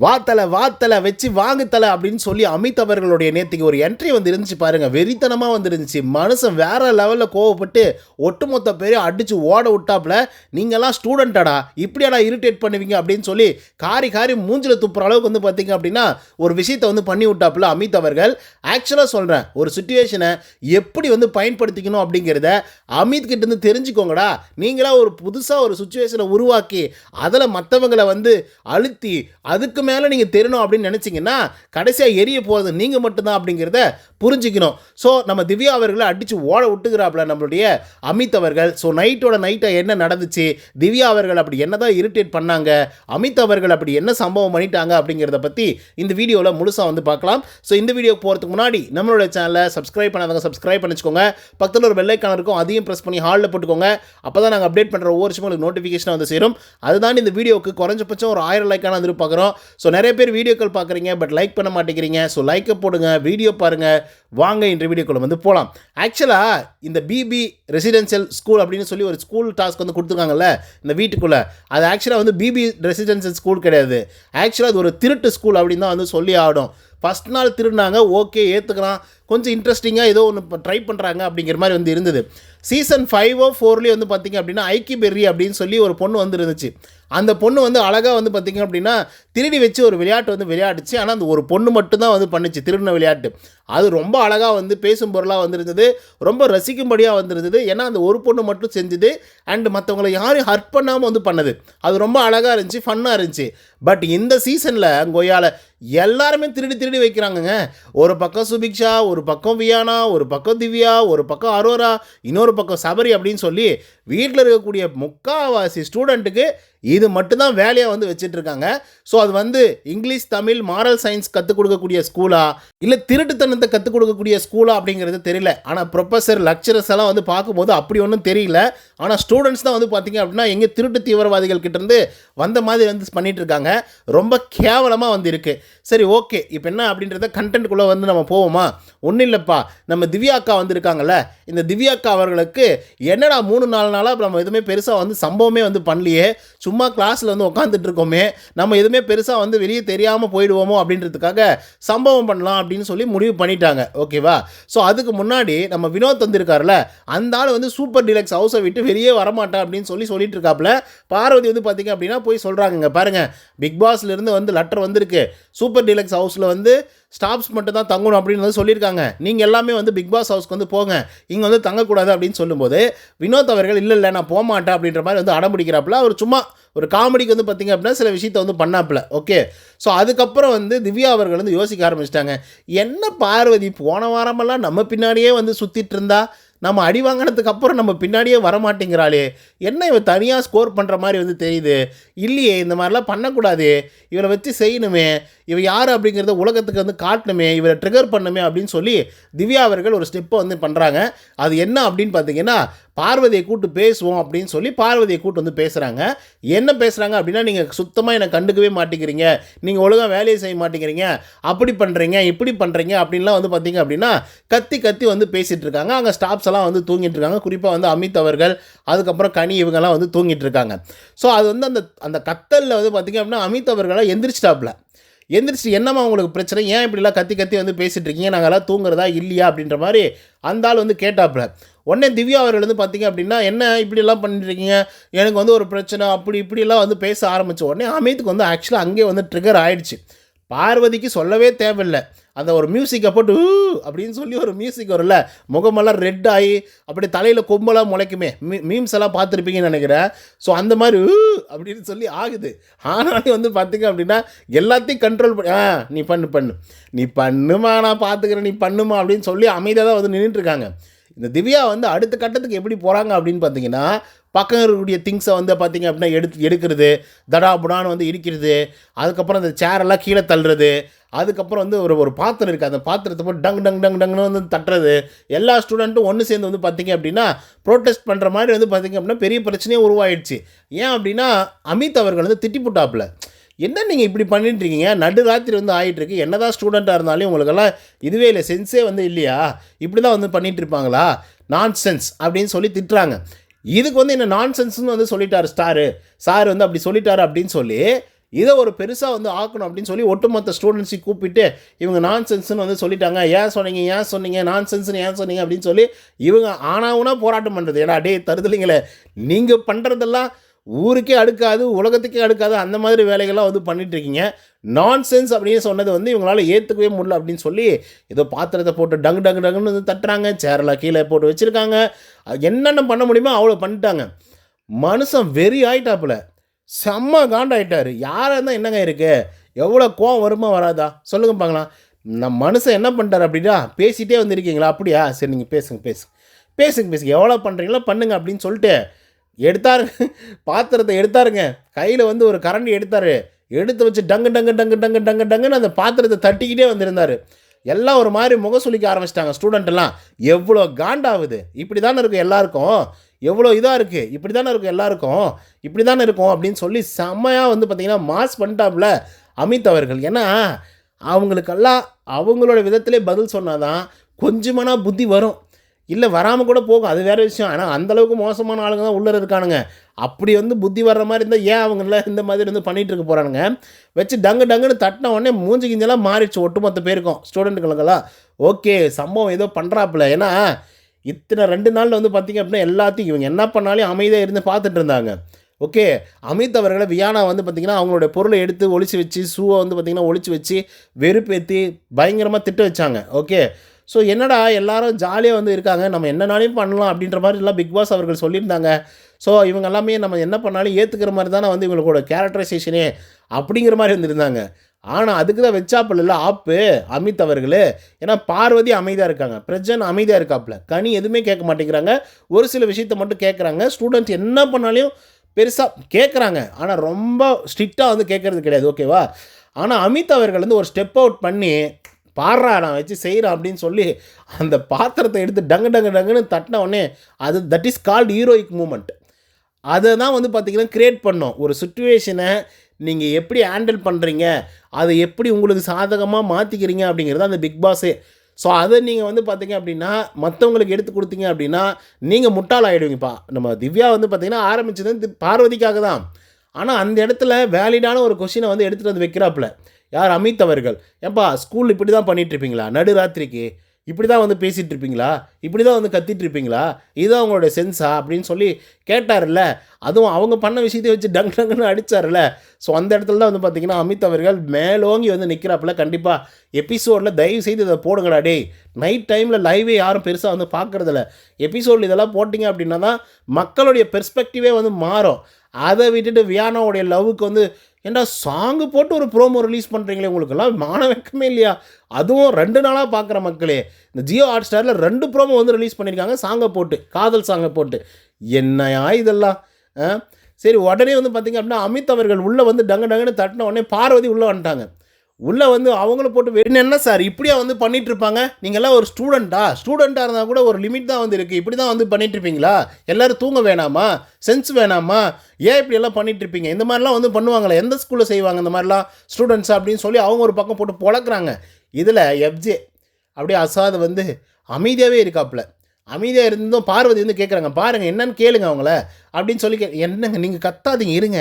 வாத்தலை வாத்தலை வச்சு வாங்குத்தலை அப்படின்னு சொல்லி அமித் அவர்களுடைய நேற்றுக்கு ஒரு என்ட்ரி வந்து இருந்துச்சு பாருங்கள் வெறித்தனமாக வந்துருந்துச்சு. மனுஷன் வேறு லெவலில் கோவப்பட்டு ஒட்டுமொத்த பேரையும் அடித்து ஓட விட்டாப்புல நீங்கள்லாம் ஸ்டூடெண்ட்டாடா இப்படியாடா இரிட்டேட் பண்ணுவீங்க? அப்படின்னு சொல்லி காரி காரி மூஞ்சில் துப்புற அளவுக்கு வந்து பார்த்தீங்க அப்படின்னா ஒரு விஷயத்தை வந்து பண்ணி விட்டாப்புல அமித் அவர்கள் ஆக்சுவலாக சொல்கிறேன் ஒரு சுச்சுவேஷனை எப்படி வந்து பயன்படுத்திக்கணும் அப்படிங்கிறத அமித் கிட்டேருந்து தெரிஞ்சுக்கோங்கடா. நீங்களாக ஒரு புதுசாக ஒரு சுச்சுவேஷனை உருவாக்கி அதில் மற்றவங்களை வந்து அழுத்தி அதுக்கு மேலே நீங்கள் தெரியணும் அப்படின்னு நினச்சிங்கன்னா கடைசியாக எரிய போகிறது நீங்கள் மட்டும்தான் அப்படிங்கிறத புரிஞ்சுக்கணும். ஸோ நம்ம திவ்யா அவர்களை அடித்து ஓட விட்டுக்கிறாப்புல நம்மளுடைய அமித் அவர்கள். ஸோ நைட்டோட நைட்டை என்ன நடந்துச்சு? திவ்யா அவர்கள் அப்படி என்ன தான் இரிட்டேட் பண்ணாங்க? அமித் அவர்கள் அப்படி என்ன சம்பவம் பண்ணிட்டாங்க அப்படிங்கிறத பற்றி இந்த வீடியோவில் முழுசாக வந்து பார்க்கலாம். ஸோ இந்த வீடியோ போகிறதுக்கு முன்னாடி நம்மளோட சேனலை சப்ஸ்கிரைப் பண்ணாதவங்க சப்ஸ்கிரைப் பண்ணிச்சுக்கோங்க. பக்கத்தில் ஒரு வெள்ளைக்கான இருக்கும். அதையும் ப்ரெஸ் பண்ணி ஹாலில் போட்டுக்கோங்க. அப்போ தான் நாங்கள் அப்டேட் பண்ணுற ஒவ்வொரு விஷயமும் உங்களுக்கு நோட்டிஃபிகேஷன் வந்து சேரும். அதுதான் இந்த வீடியோவுக்கு குறைஞ்சபட்சம் ஒரு ஆயிரம் லைக்கான வந்து பார்க்குறோம். ஸோ நிறைய பேர் வீடியோக்கள் பார்க்குறீங்க பட் லைக் பண்ண மாட்டேங்கிறீங்க. ஸோ லைக்கை போடுங்க வீடியோ பாருங்கள் வாங்க இன்று வீடியோக்குள்ள வந்து போகலாம் ஆக்சுவலாக இந்த பிபி ரெசிடென்ஷியல் ஸ்கூல் அப்படின்னு சொல்லி ஒரு ஸ்கூல் டாஸ்க் வந்து கொடுத்துருக்காங்கல்ல இந்த வீட்டுக்குள்ளே. அது ஆக்சுவலாக வந்து பிபி ரெசிடென்ஷியல் ஸ்கூல் கிடையாது. ஆக்சுவலாக அது ஒரு திருட்டு ஸ்கூல் அப்படின்னு தான் வந்து சொல்லி ஆடும் ஃபஸ்ட் நாள் திருடினாங்க ஓகே ஏற்றுக்கலாம் கொஞ்சம் இன்ட்ரெஸ்டிங்காக ஏதோ ஒன்று ட்ரை பண்ணுறாங்க அப்படிங்கிற மாதிரி வந்து இருந்தது. சீசன் ஃபைவோ ஃபோர்லேயே வந்து பார்த்திங்க அப்படின்னா ஐக்கி பெர்ரி அப்படின்னு சொல்லி ஒரு பொண்ணு வந்து இருந்துச்சு அந்த பொண்ணு வந்து அழகாக வந்து பார்த்திங்க அப்படின்னா திருடி வச்சு ஒரு விளையாட்டு வந்து விளையாடுச்சு. ஆனால் அந்த ஒரு பொண்ணு மட்டும்தான் வந்து பண்ணுச்சு திருடின விளையாட்டு. அது ரொம்ப அழகாக வந்து பேசும் பொருளாக வந்துருந்தது. ரொம்ப ரசிக்கும்படியாக வந்துருந்தது. ஏன்னா அந்த ஒரு பொண்ணு மட்டும் செஞ்சுது. அண்ட் மற்றவங்களை யாரையும் ஹர்ட் பண்ணாமல் வந்து பண்ணது. அது ரொம்ப அழகாக இருந்துச்சு ஃபன்னாக இருந்துச்சு. பட் இந்த சீசனில் கொய்யால எல்லாருமே திருடி திருடி வைக்கிறாங்கங்க. ஒரு பக்கம் சுபிக்ஷா ஒரு ஒரு பக்கம் வியானா ஒரு பக்கம் திவ்யா ஒரு பக்கம் அரோரா இன்னொரு பக்கம் சபரி அப்படின்னு சொல்லி வீட்டில் இருக்கக்கூடிய முக்காவாசி ஸ்டூடெண்ட்டுக்கு இது மட்டும்தான் வேலையாக வந்து வச்சுட்டு இருக்காங்க ஸோ அது வந்து இங்கிலீஷ் தமிழ் மாரல் சயின்ஸ் கற்றுக் கொடுக்கக்கூடிய ஸ்கூலா இல்லை திருட்டுத்தனத்தை கற்றுக் கொடுக்கக்கூடிய ஸ்கூலா அப்படிங்கிறது தெரியல. ஆனால் ப்ரொஃபஸர் லெக்சரர்ஸ் எல்லாம் வந்து பார்க்கும்போது அப்படி ஒன்றும் தெரியல. ஆனால் ஸ்டூடெண்ட்ஸ் தான் வந்து பார்த்தீங்க அப்படின்னா எங்கே திருட்டு தீவிரவாதிகள் கிட்டேருந்து வந்த மாதிரி வந்து பண்ணிட்டு இருக்காங்க ரொம்ப கேவலமாக வந்து இருக்குது சரி ஓகே இப்போ என்ன அப்படின்றத கண்டென்ட்குள்ளே வந்து நம்ம போவோமா? ஒன்றும் இல்லைப்பா. நம்ம திவ்யா அக்கா வந்திருக்காங்கல்ல. இந்த திவ்யா அக்கா அவர்களுக்கு என்னடா மூணு நாலு நாளாக நம்ம எதுவுமே பெருசாக வந்து சம்பவமே வந்து பண்ணலையே. சும்மா கிளாஸில் வந்து உட்காந்துட்டு இருக்கோமே நம்ம எதுவுமே பெருசாக வந்து வெளியே தெரியாமல் போயிடுவோமோ அப்படின்றதுக்காக சம்பவம் பண்ணலாம் அப்படின்னு சொல்லி முடிவு பண்ணிட்டாங்க. ஓகேவா ஸோ அதுக்கு முன்னாடி நம்ம வினோத் வந்திருக்காருல அந்த ஆள் வந்து சூப்பர் டீலக்ஸ் ஹவுஸை விட்டு வெளியே வரமாட்டேன் அப்படின்னு சொல்லி சொல்லிட்டு இருக்காப்புல. பார்வதி வந்து பார்த்தீங்க அப்படின்னா போய் சொல்கிறாங்க பாருங்கள் பிக் பாஸ்லேருந்து வந்து லெட்டர் வந்திருக்கு. சூப்பர் டிலக்ஸ் ஹவுஸில் வந்து ஸ்டாஃப்ஸ் மட்டும் தான் தங்கணும் அப்படின்னு வந்து சொல்லியிருக்காங்க. நீங்கள் எல்லாமே வந்து பிக் பாஸ் ஹவுஸ்க்கு வந்து போங்க. இங்கே வந்து தங்கக்கூடாது அப்படின்னு சொல்லும்போது வினோத் அவர்கள் இல்லை இல்லை நான் போக மாட்டேன் அப்படின்ற மாதிரி வந்து அடம்பிடிக்கிறாப்புல அவர் சும்மா ஒரு காமெடிக்கு வந்து பார்த்திங்க அப்படின்னா சில விஷயத்த வந்து பண்ணாப்புல ஓகே ஸோ அதுக்கப்புறம் வந்து திவ்யா அவர்கள் வந்து யோசிக்க ஆரம்பிச்சிட்டாங்க. என்ன பார்வதி போன வாரமெல்லாம் நம்ம பின்னாடியே வந்து சுற்றிட்டு இருந்தா? நம்ம அடி வாங்கினதுக்கு அப்புறம் நம்ம பின்னாடியே வரமாட்டேங்கிறாளே. என்ன இவன் தனியாக ஸ்கோர் பண்ணுற மாதிரி வந்து தெரியுது? இல்லையே இந்த மாதிரிலாம் பண்ணக்கூடாது. இவரை வச்சு செய்யணுமே. இவன் யார் அப்படிங்கிறத உலகத்துக்கு வந்து காட்டணுமே. இவரை ட்ரிகர் பண்ணுமே அப்படின்னு சொல்லி திவ்யா அவர்கள் ஒரு ஸ்டெப்பை வந்து பண்ணுறாங்க அது என்ன அப்படின்னு பார்த்தீங்கன்னா பார்வதியை கூட்டு பேசுவோம் அப்படின்னு சொல்லி பார்வதியை கூட்டு வந்து பேசுகிறாங்க என்ன பேசுகிறாங்க அப்படின்னா நீங்கள் சுத்தமாக என்னை கண்டுக்கவே மாட்டேங்கிறீங்க. நீங்கள் ஒழுங்காக வேலையை செய்ய மாட்டேங்கிறீங்க. அப்படி பண்ணுறீங்க இப்படி பண்ணுறீங்க அப்படின்லாம் வந்து பார்த்திங்க அப்படின்னா கத்தி கத்தி வந்து பேசிகிட்டு இருக்காங்க. அங்கே ஸ்டாஃப்ஸ் எல்லாம் வந்து தூங்கிட்டு இருக்காங்க. குறிப்பாக வந்து அமித் அவர்கள் அதுக்கப்புறம் கனி இவங்கெல்லாம் வந்து தூங்கிட்டு இருக்காங்க. ஸோ அது வந்து அந்த அந்த கத்தலில் வந்து பார்த்திங்க அப்படின்னா அமித் அவர்களாக எந்திரிச்சிட்டாப்புல. எந்திரிச்சு என்னம்மா உங்களுக்கு பிரச்சனை? ஏன் இப்படிலாம் கத்தி கத்தி வந்து பேசிகிட்டு இருக்கீங்க? நாங்கள்லாம் தூங்குறதா இல்லையா? அப்படின்ற மாதிரி அந்த ஆள் வந்து கேட்டாப்புல. உடனே திவ்யா அவர்கள் வந்து பார்த்தீங்க அப்படின்னா என்ன இப்படிலாம் பண்ணிட்டுருக்கீங்க எனக்கு வந்து ஒரு பிரச்சனை. அப்படி இப்படிலாம் வந்து பேச ஆரம்பித்த உடனே அமித்துக்கு வந்து ஆக்சுவலாக அங்கேயே வந்து ட்ரிகர் ஆகிடுச்சு பார்வதிக்கு சொல்லவே தேவையில்லை. அந்த ஒரு மியூசிக்கை போட்டு "ஊ" அப்படின்னு சொல்லி ஒரு மியூசிக் வரும்ல. முகமெல்லாம் ரெட் ஆகி அப்படி தலையில் கொம்பெல்லாம் முளைக்குமே. மீ மீம்ஸ் எல்லாம் பார்த்துருப்பீங்கன்னு நினைக்கிறேன். ஸோ அந்த மாதிரி "ஊ" அப்படின்னு சொல்லி ஆகுது. ஆனாலும் வந்து பார்த்திங்க அப்படின்னா எல்லாத்தையும் கண்ட்ரோல் பண்ணி ஆ நீ பண்ணு பண்ணு. நீ பண்ணுமா நான் பார்த்துக்கிறேன் நீ பண்ணுமா அப்படின்னு சொல்லி அமைதியாக தான் வந்து நின்றுட்டுருக்காங்க இந்த திவ்யா வந்து அடுத்த கட்டத்துக்கு எப்படி போகிறாங்க அப்படின்னு பார்த்தீங்கன்னா பக்கம் இருக்கக்கூடிய திங்ஸை வந்து பார்த்திங்க அப்படின்னா எடுத்து எடுக்கிறது தடாபுடான்னு வந்து இடிக்கிறது அதுக்கப்புறம் அந்த சேரெல்லாம் கீழே தள்ளுறது அதுக்கப்புறம் வந்து ஒரு ஒரு பாத்திரம் இருக்குது அந்த பாத்திரத்தை போட்டு டங் டங் டங் டங்னு வந்து தட்டுறது. எல்லா ஸ்டூடெண்ட்டும் ஒன்று சேர்ந்து வந்து பார்த்திங்க அப்படின்னா ப்ரோட்டஸ்ட் பண்ணுற மாதிரி வந்து பார்த்திங்க அப்படின்னா பெரிய பிரச்சனையே உருவாயிடுச்சு. ஏன் அப்படின்னா அமித் அவர்கள் வந்து திட்டி போட்டாப்புல. என்ன நீங்கள் இப்படி பண்ணிட்டு இருக்கீங்க நடு ராத்திரி வந்து ஆகிட்டுருக்கு என்ன என்னதான் ஸ்டூடெண்ட்டாக இருந்தாலும் உங்களுக்கெல்லாம் இதுவே இல்லை. சென்ஸே வந்து இல்லையா? இப்படி தான் வந்து பண்ணிகிட்டு இருப்பாங்களா நான் சென்ஸ் அப்படின்னு சொல்லி திட்டுறாங்க. இதுக்கு வந்து என்ன நான் சென்ஸ்னு வந்து சொல்லிட்டார் ஸ்டாரு சார் வந்து அப்படி சொல்லிட்டாரு அப்படின்னு சொல்லி இதை ஒரு பெருசாக வந்து ஆக்கணும் அப்படின்னு சொல்லி ஒட்டுமொத்த ஸ்டூடெண்ட்ஸையும் கூப்பிட்டு இவங்க நான் சென்ஸ்னு வந்து சொல்லிட்டாங்க. ஏன் சொன்னீங்க ஏன் சொன்னீங்க நான் சென்ஸ்னு ஏன் சொன்னீங்க அப்படின்னு சொல்லி இவங்க ஆனாவுனா போராட்டம் பண்ணுறது ஏன்னா டே தருதலைங்களே நீங்கள் பண்ணுறதெல்லாம் ஊருக்கே அடுக்காது உலகத்துக்கே அடுக்காது அந்த மாதிரி வேலைகள்லாம் வந்து பண்ணிகிட்ருக்கீங்க நான் சென்ஸ் அப்படின்னு சொன்னது வந்து இவங்களால ஏற்றுக்கவே முடியல அப்படின்னு சொல்லி ஏதோ பாத்திரத்தை போட்டு டங்கு டங்கு டங்குன்னு வந்து தட்டுறாங்க. சேரெல்லாம் கீழே போட்டு வச்சுருக்காங்க. என்னென்ன பண்ண முடியுமோ அவ்வளோ பண்ணிட்டாங்க. மனுஷன் வெறி ஆயிட்டாப்புல. செம்ம காண்டாயிட்டார். யாராக இருந்தால் என்னங்க இருக்கு? எவ்வளோ கோவம் வருமா வராதா? சொல்லுங்க பார்க்கலாம் நம்ம மனுஷன் என்ன பண்ணிட்டார் அப்படின்னா பேசிகிட்டே வந்திருக்கீங்களா? அப்படியா? சரி நீங்கள் பேசுங்க பேசுங்க. பேசுங்க பேசுங்க. எவ்வளோ பண்ணுறீங்களோ பண்ணுங்க அப்படின்னு சொல்லிட்டு எடுத்தாரு. பாத்திரத்தை எடுத்தாருங்க. கையில் வந்து ஒரு கரண்டி எடுத்தார். எடுத்து வச்சு டங்கு டங்கு டங்கு டங்கு டங்கு டங்குன்னு அந்த பாத்திரத்தை தட்டிக்கிட்டே வந்திருந்தார். எல்லாம் ஒரு மாதிரி முக சுளிக்க ஆரம்பிச்சிட்டாங்க ஸ்டூடெண்ட்டெல்லாம் எவ்வளோ காண்டாகுது. இப்படி தானே இருக்கும் எல்லாருக்கும். எவ்வளோ இதாக இருக்குது இப்படி தானே இருக்கும் எல்லாருக்கும். இப்படி தானே இருக்கும் அப்படின்னு சொல்லி செம்மையாக வந்து பார்த்திங்கன்னா மாஸ் பண்ணிட்டாப்புல அமித் அவர்கள். ஏன்னா அவங்களுக்கெல்லாம் அவங்களோட விதத்திலே பதில் சொன்னால் தான் கொஞ்சமான புத்தி வரும். இல்லை வராமல் கூட போகும். அது வேறு விஷயம். ஆனால் அந்தளவுக்கு மோசமான ஆளுங்க தான் உள்ளே இருக்கானுங்க. அப்படி வந்து புத்தி வர்ற மாதிரி இருந்தால் ஏன் அவங்கள இந்த மாதிரி வந்து பண்ணிகிட்டு இருக்க போகிறானுங்க வச்சு டங்கு டங்குன்னு தட்டின உடனே மூஞ்சி கிஞ்செல்லாம் மாறிடுச்சு ஒட்டுமொத்த பேருக்கும் ஸ்டூடெண்ட்டுகளுக்கெல்லாம் ஓகே சம்பவம் ஏதோ பண்ணுறாப்புல ஏன்னா இத்தனை ரெண்டு நாளில் வந்து பார்த்திங்க அப்படின்னா எல்லாத்தையும் இவங்க என்ன பண்ணாலும் அமைதியாக இருந்து பார்த்துட்டு இருந்தாங்க. ஓகே அமித் அவர்களை வியானா வந்து பார்த்திங்கன்னா அவங்களுடைய பொருளை எடுத்து ஒழிச்சு வச்சு ஷூவை வந்து பார்த்திங்கன்னா ஒழிச்சு வச்சு வெறுப்பேற்றி பயங்கரமாக திட்ட வச்சாங்க. ஓகே ஸோ என்னடா எல்லாரும் ஜாலியாக வந்து இருக்காங்க நம்ம என்னனாலையும் பண்ணலாம் அப்படின்ற மாதிரி எல்லாம் பிக் பாஸ் அவர்கள் சொல்லியிருந்தாங்க. ஸோ இவங்க எல்லாமே நம்ம என்ன பண்ணாலும் ஏற்றுக்கிற மாதிரி தானே வந்து இவங்களோட கேரக்டரைசேஷனே அப்படிங்கிற மாதிரி வந்துருந்தாங்க. ஆனால் அதுக்கு தான் வச்சாப்பில் இல்லை ஆப்பு அமித் அவர்கள். ஏன்னா பார்வதி அமைதியாக இருக்காங்க பிரஜன் அமைதியாக இருக்காப்புல. கனி எதுவுமே கேட்க மாட்டேங்கிறாங்க. ஒரு சில விஷயத்த மட்டும் கேட்குறாங்க. ஸ்டூடெண்ட்ஸ் என்ன பண்ணாலையும் பெருசாக கேட்குறாங்க. ஆனால் ரொம்ப ஸ்ட்ரிக்டாக வந்து கேட்குறது கிடையாது ஓகேவா ஆனால் அமித் அவர்கள் வந்து ஒரு ஸ்டெப் அவுட் பண்ணி பாடுறா நான் வச்சு செய்கிறேன் அப்படின்னு சொல்லி அந்த பாத்திரத்தை எடுத்து டங்கு டங்கு டங்குன்னு தட்டின உடனே அது that is called heroic moment அதை தான் வந்து பார்த்திங்கன்னா க்ரியேட் பண்ணோம். ஒரு சுச்சுவேஷனை நீங்கள் எப்படி ஹேண்டில் பண்ணுறீங்க அதை எப்படி உங்களுக்கு சாதகமாக மாற்றிக்கிறீங்க அப்படிங்கிறது அந்த பிக் பாஸே ஸோ அதை நீங்கள் வந்து பார்த்தீங்க அப்படின்னா மற்றவங்களுக்கு எடுத்து கொடுத்தீங்க அப்படின்னா நீங்கள் முட்டாள் ஆகிடுவீங்கப்பா நம்ம திவ்யா வந்து பார்த்திங்கன்னா ஆரம்பிச்சது பார்வதிக்காக தான். ஆனால் அந்த இடத்துல வேலிடான ஒரு கொஷினை வந்து எடுத்துகிட்டு வந்து வைக்கிறாப்புல. யார் அமித் அவர்கள் ஏன்பா ஸ்கூல் இப்படி தான் பண்ணிகிட்ருப்பீங்களா நடுராத்திரிக்கு இப்படி தான் வந்து பேசிகிட்டு இருப்பீங்களா இப்படி தான் வந்து கத்திட்டு இருப்பீங்களா இதுதான் அவங்களோட சென்ஸா அப்படின்னு சொல்லி கேட்டார்ல அதுவும் அவங்க பண்ண விஷயத்தை வச்சு டங் டங்குன்னு அடித்தார்ல ஸோ அந்த இடத்துல தான் வந்து பார்த்தீங்கன்னா அமித் அவர்கள் மேலோங்கி வந்து நிற்கிறாப்புல கண்டிப்பாக எபிசோடில் தயவு செய்து இதை போடுங்கடா டேய். நைட் டைமில் லைவே யாரும் பெருசாக வந்து பார்க்குறதில்ல எபிசோடில் இதெல்லாம் போட்டிங்க அப்படின்னா தான் மக்களுடைய பெர்ஸ்பெக்டிவே வந்து மாறும். அதை விட்டுட்டு வியானாவுடைய லவ்வுக்கு வந்து ஏன்டா சாங்கு போட்டு ஒரு ப்ரோமோ ரிலீஸ் பண்ணுறீங்களே உங்களுக்கெல்லாம் மான வைக்கமே இல்லையா? அதுவும் ரெண்டு நாளாக பார்க்குற மக்களே இந்த ஜியோ ஹாட் ஸ்டாரில் ரெண்டு ப்ரோமோ வந்து ரிலீஸ் பண்ணியிருக்காங்க. சாங்கை போட்டு காதல் சாங்கை போட்டு. என்னையா இதெல்லாம்? ஆ? சரி உடனே வந்து பார்த்திங்க அப்படின்னா அமித் அவர்கள் உள்ளே வந்து டங்கு டங்குன்னு தட்டின உடனே பார்வதி உள்ளே வந்துட்டாங்க. உள்ளே வந்து அவங்களும் போட்டு வேணும் என்ன சார்? இப்படியா வந்து பண்ணிகிட்ருப்பாங்க இருப்பாங்க நீங்கள்லாம் ஒரு ஸ்டூடெண்ட்டா ஸ்டூடெண்ட்டாக இருந்தால் கூட ஒரு லிமிட் தான் வந்து இருக்குது இப்படி தான் வந்து பண்ணிகிட்ருப்பீங்களா இருப்பீங்களா தூங்க வேணாமா? சென்ஸ் வேணாமா? ஏன் இப்படி எல்லாம் இருப்பீங்க இந்த மாதிரிலாம் வந்து பண்ணுவாங்களே. எந்த ஸ்கூலில் செய்வாங்க இந்த மாதிரிலாம் ஸ்டூடெண்ட்ஸ் அப்படின்னு சொல்லி அவங்க ஒரு பக்கம் போட்டு பொழக்கிறாங்க. இதில் எஃப்ஜே அப்படியே அசாது வந்து அமைதியாகவே இருக்காப்புல. அமைதியாக இருந்தும் பார்வதி வந்து கேட்குறாங்க பாருங்கள் என்னன்னு கேளுங்க அவங்கள. அப்படின்னு சொல்லி கே என்னங்க நீங்கள் கத்தாதீங்க இருங்க.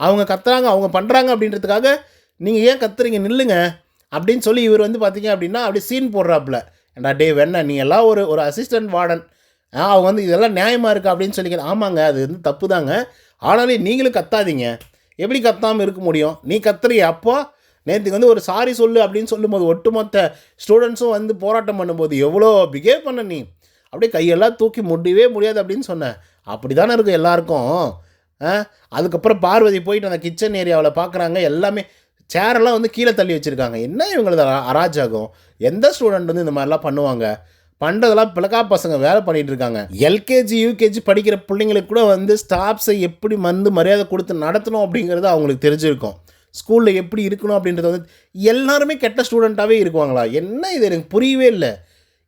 அவங்க கத்துறாங்க அவங்க பண்ணுறாங்க அப்படின்றதுக்காக நீங்கள் ஏன் கத்துறீங்க? நில்லுங்க. அப்படின்னு சொல்லி இவர் வந்து பார்த்தீங்க அப்படின்னா அப்படியே சீன் போடுறாப்புல. ஏண்டா டே வேணா நீ எல்லாம் ஒரு ஒரு அசிஸ்டன்ட் வார்டன் ஆ அவங்க வந்து இதெல்லாம் நியாயமாக இருக்குது அப்படின்னு சொல்லி ஆமாங்க அது வந்து தப்பு தாங்க ஆனாலும் நீங்களும் கத்தாதீங்க. எப்படி கத்தாமல் இருக்க முடியும்? நீ கத்துறிய? அப்போ நேற்றுக்கு வந்து ஒரு சாரி சொல்லு அப்படின்னு சொல்லும்போது ஒட்டுமொத்த ஸ்டூடெண்ட்ஸும் வந்து போராட்டம் பண்ணும்போது எவ்வளோ பிஹேவ் பண்ண நீ? அப்படியே கையெல்லாம் தூக்கி முடியவே முடியாது அப்படின்னு சொன்னேன். அப்படி தானே இருக்கும் எல்லாருக்கும். ஆ அதுக்கப்புறம் பார்வதி போயிட்டு அந்த கிச்சன் ஏரியாவில் பார்க்குறாங்க எல்லாமே சேரெல்லாம் வந்து கீழே தள்ளி வச்சுருக்காங்க. என்ன இவங்களது அரா- அராஜகம்? எந்த ஸ்டூடெண்ட் வந்து இந்த மாதிரிலாம் பண்ணுவாங்க? பண்ணுறதெல்லாம் பிளக்கா பசங்க வேலை பண்ணிகிட்டு இருக்காங்க. எல்கேஜி யூகேஜி படிக்கிற பிள்ளைங்களுக்கு கூட வந்து ஸ்டாஃப்ஸை எப்படி வந்து மரியாதை கொடுத்து நடத்தணும் அப்படிங்கிறது அவங்களுக்கு தெரிஞ்சிருக்கும். ஸ்கூலில் எப்படி இருக்கணும் அப்படின்றது வந்து எல்லாருமே கெட்ட ஸ்டூடெண்ட்டாகவே இருக்குவாங்களா? என்ன இது? எனக்கு புரியவே இல்லை.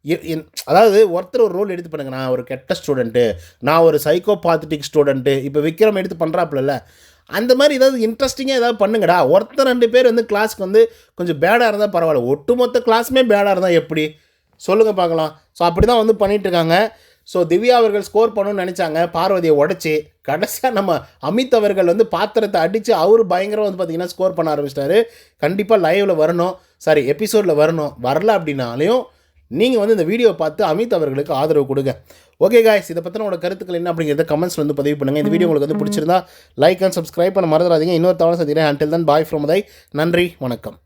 எ- என்- அதாவது ஒருத்தர் ஒரு ரோல் எடுத்து பண்ணுங்க. நான் ஒரு கெட்ட ஸ்டூடெண்ட்டு நான் ஒரு சைக்கோபாத்திட்டிக் ஸ்டூடெண்ட்டு இப்போ விக்ரம் எடுத்து பண்ணுறாப்புல அந்த மாதிரி ஏதாவது இன்ட்ரெஸ்டிங்காக ஏதாவது பண்ணுங்கடா. ஒருத்தர் ரெண்டு பேர் வந்து கிளாஸ்க்கு வந்து கொஞ்சம் பேடாக இருந்தால் பரவாயில்ல. ஒட்டுமொத்த கிளாஸுமே பேடாக இருந்தால் எப்படி? சொல்லுங்கள் பார்க்கலாம். ஸோ அப்படி தான் வந்து பண்ணிகிட்ருக்காங்க இருக்காங்க. ஸோ திவ்யா அவர்கள் ஸ்கோர் பண்ணணும்னு நினச்சாங்க. பார்வதியை உடச்சி கடைசியாக நம்ம அமித் அவர்கள் வந்து பாத்திரத்தை அடித்து அவர் பயங்கரம் வந்து பார்த்தீங்கன்னா ஸ்கோர் பண்ண ஆரம்பிச்சிட்டாரு. கண்டிப்பாக லைவில் வரணும். சாரி எபிசோடில் வரணும். வரல அப்படின்னாலையும் நீங்கள் வந்து இந்த வீடியோ பார்த்து அமித் அவர்களுக்கு ஆதரவு கொடுங்க. ஓகே காய்ஸ் இதை பற்றின உங்களோட கருத்துக்கள் என்ன அப்படிங்கிறத கமெண்ட்ஸ் வந்து பதிவு பண்ணுங்கள் இந்த வீடியோ உங்களுக்கு வந்து பிடிச்சிருந்தா லைக் அண்ட் சப்ஸ்கிரைப் பண்ண மறந்துடாதீங்க. இன்னொரு தவணை சந்திக்கிறேன். அண்டில் தன் பாய் ஃப்ரம் தை நன்றி வணக்கம்.